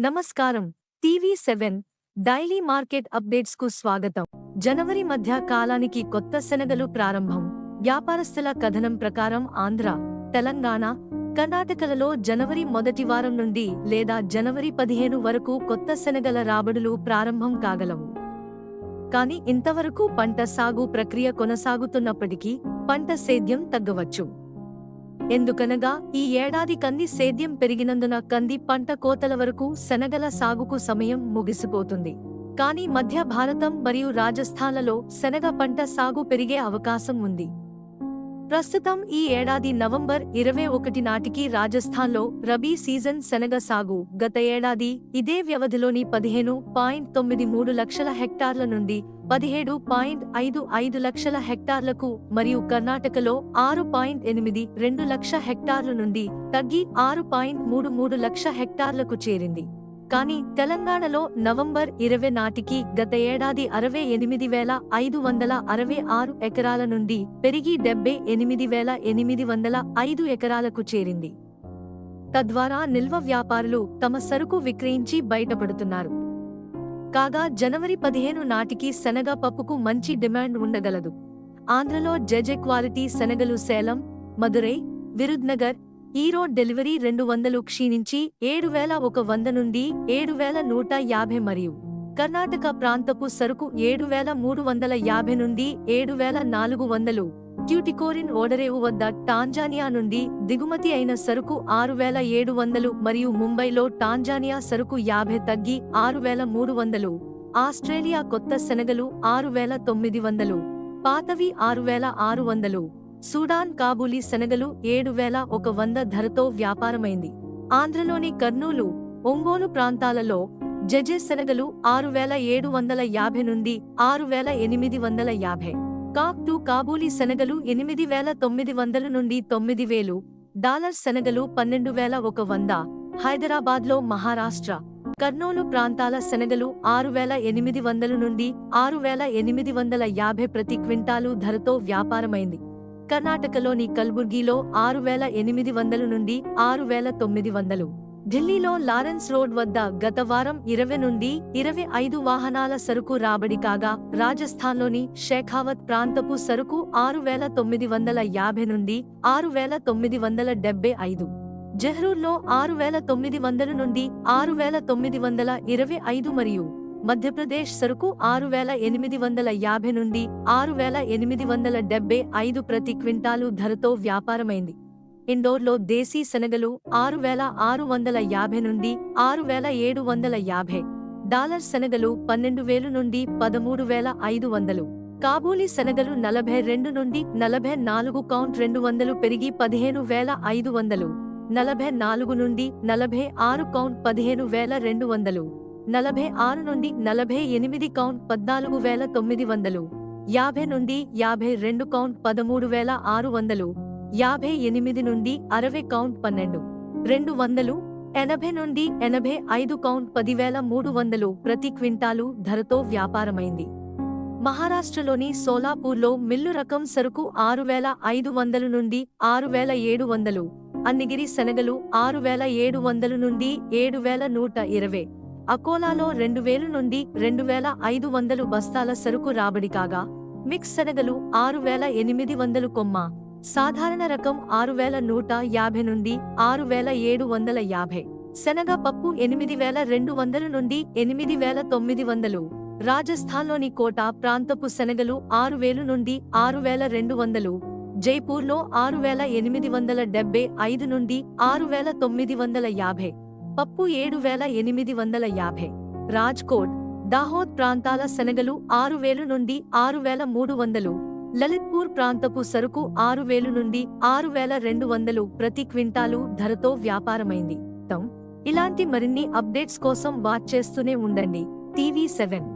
నమస్కారం. TV seven daily market అప్డేట్స్కు స్వాగతం. జనవరి మధ్య కాలానికి కొత్త శనగలు ప్రారంభం. వ్యాపారస్తుల కథనం ప్రకారం ఆంధ్ర తెలంగాణ కర్ణాటకలలో జనవరి మొదటి వారం నుండి లేదా జనవరి పదిహేను వరకు కొత్త శనగల రాబడులు ప్రారంభం కాగలవు. కానీ ఇంతవరకు పంట సాగు ప్రక్రియ కొనసాగుతున్నప్పటికీ పంట సేద్యం తగ్గవచ్చు. ఎందుకనగా ఈ ఏడాది కంది సేద్యం పెరిగినందున కంది పంట కోతల వరకు శనగల సాగుకు సమయం ముగిసిపోతుంది. కానీ మధ్య భారతం మరియు రాజస్థాన్లలో శనగ పంట సాగు పెరిగే అవకాశం ఉంది. ప్రస్తుతం ఈ ఏడాది నవంబర్ ఇరవై ఒకటి నాటికి రాజస్థాన్లో రబీ సీజన్ శనగ సాగు. గత ఏడాది ఇదే వ్యవధిలోని పదిహేను పాయింట్ తొమ్మిది మూడు లక్షల హెక్టార్ల నుండి పదిహేడు పాయింట్ ఐదు ఐదు లక్షల హెక్టార్లకు మరియు కర్ణాటకలో ఆరు పాయింట్ ఎనిమిది రెండు లక్ష హెక్టార్ల నుండి తగ్గి ఆరు పాయింట్ మూడు మూడు లక్ష హెక్టార్లకు చేరింది. కానీ తెలంగాణలో నవంబర్ ఇరవై నాటికి గత ఏడాది అరవై ఎనిమిది వేల ఐదు వందల అరవై ఆరు ఎకరాల నుండి పెరిగి డెబ్బై ఎనిమిది వేల ఎనిమిది వందల ఐదు ఎకరాలకు చేరింది. తద్వారా నిల్వ వ్యాపారులు తమ సరుకు విక్రయించి బయటపడుతున్నారు. కాగా జనవరి పదిహేను నాటికి శనగ పప్పుకు మంచి డిమాండ్ ఉండగలదు. ఆంధ్రలో జెజె క్వాలిటీ శనగలు సేలం మదురై విరుద్నగర్ ఈరోడ్ డెలివరీ రెండు వందలు క్షీణించి ఏడు వేల ఒక వంద నుండి ఏడు వేల నూట యాభై మరియు కర్ణాటక ప్రాంతపు సరుకు ఏడు వేల మూడు వందల యాభై నుండి ఏడు వేల నాలుగు వందలు. ట్యూటికోరిన్ ఓడరేవు వద్ద టాంజానియా నుండి దిగుమతి అయిన సరుకు ఆరు వేల ఏడు వందలు మరియు ముంబైలో టాంజానియా సరుకు యాభై తగ్గి ఆరు వేల మూడు వందలు. ఆస్ట్రేలియా కొత్త శనగలు ఆరు వేల తొమ్మిది వందలు. పాతవి ఆరు వేల ఆరు వందలు. సూడాన్ కాబూలీ శనగలు ఏడు వేల ఒక వంద ధరతో వ్యాపారమైంది. ఆంధ్రలోని కర్నూలు ఒంగోలు ప్రాంతాలలో జజె శనగలు ఆరు వేల ఏడు వందల యాభై నుండి ఆరు వేల ఎనిమిది వందల యాభై. కాక్ టు కాబూలీ శనగలు ఎనిమిది వేల తొమ్మిది వందల నుండి తొమ్మిది వేలు డాలర్ శనగలు పన్నెండు వేల ఒక వంద హైదరాబాద్లో మహారాష్ట్ర. కర్నూలు ప్రాంతాల శనగలు ఆరు వేల ఎనిమిది వందల నుండి ఆరు వేల ఎనిమిది వందల యాభై ప్రతి క్వింటాలు ధరతో వ్యాపారమైంది. కర్ణాటకలోని కల్బుర్గిలో ఆరు వేల ఎనిమిది వందల నుండి ఆరు వేల తొమ్మిది వందలు. ఢిల్లీలో లారెన్స్ రోడ్ వద్ద గత వారం ఇరవై నుండి ఇరవై ఐదు వాహనాల సరుకు రాబడి కాగా రాజస్థాన్లోని షేఖావత్ ప్రాంతపు సరుకు ఆరు వేల తొమ్మిది వందల యాభై నుండి ఆరు వేల తొమ్మిది వందల డెబ్బై ఐదు. జహ్రూర్లో ఆరు వేల తొమ్మిది వందల నుండి ఆరు వేల తొమ్మిది వందల ఇరవై ఐదు మరియు మధ్యప్రదేశ్ సరుకు ఆరు వేల ఎనిమిది వందల యాభై నుండి ఆరు వేల ఎనిమిది వందల డెబ్బై ఐదు ప్రతి క్వింటాలు ధరతో వ్యాపారమైంది. ఇండోర్లో దేశీ శనగలు ఆరు వేల ఆరు వందల యాభై నుండి ఆరు వేల ఏడు వందల యాభై డాలర్ శనగలు పన్నెండు వేలు నుండి పదమూడు వేల ఐదు వందలు కాబూలీ శనగలు నలభై రెండు నుండి నలభై నాలుగు కౌంట్ రెండు వందలు పెరిగి పదిహేను వేల ఐదు వందలు నలభై నాలుగు నుండి నలభై ఆరు కౌంట్ పదిహేను వేల రెండు వందలు. నలభై ఆరు నుండి నలభై ఎనిమిది కౌంట్ పద్నాలుగు వేల తొమ్మిది వందలు. యాభై నుండి యాభై రెండు కౌంట్ పదమూడు వేల ఆరు వందలు. యాభై ఎనిమిది నుండి అరవై కౌంట్ పన్నెండు. రెండు వందలు ఎనభై నుండి ఎనభై ఐదు కౌంట్ పదివేల మూడు వందలు ప్రతి క్వింటాలు ధరతో వ్యాపారమైంది. మహారాష్ట్రలోని సోలాపూర్లో మిల్లు రకం సరుకు ఆరు వేల ఐదు వందల నుండి ఆరు వేల ఏడు వందలు. అన్నిగిరి శనగలు ఆరు వేల ఏడు వందల నుండి ఏడు వేల నూట ఇరవై. అకోలాలో రెండు వేలు నుండి రెండు వేల ఐదు వందలు బస్తాల సరుకు రాబడి కాగా మిక్స్ శనగలు ఆరు వేల ఎనిమిది వందలు కొమ్మ సాధారణ రకం ఆరు వేల నూట యాభై నుండి ఆరు వేల ఏడు వందల యాభై శనగ పప్పు ఎనిమిది వేల రెండు వందల నుండి ఎనిమిది వేల తొమ్మిది వందలు రాజస్థాన్లోని కోట ప్రాంతపు శనగలు ఆరు వేలు నుండి ఆరు వేల రెండు వందలు జైపూర్లో ఆరు వేల ఎనిమిది వందల డెబ్బై ఐదు నుండి ఆరు వేల తొమ్మిది వందల యాభై. పప్పు ఏడు వేల ఎనిమిది వందల యాభై. రాజ్కోట్ దాహోద్ ప్రాంతాల శనగలు ఆరు వేలు నుండి ఆరు వేల మూడు వందలు. లలిత్పూర్ ప్రాంతపు సరుకు ఆరు వేలు నుండి ఆరు వేల రెండు వందలు ప్రతి క్వింటాలు ధరతో వ్యాపారమైంది. తం. ఇలాంటి మరిన్ని అప్డేట్స్ కోసం వాచ్ చేస్తూనే ఉండండి. TV seven.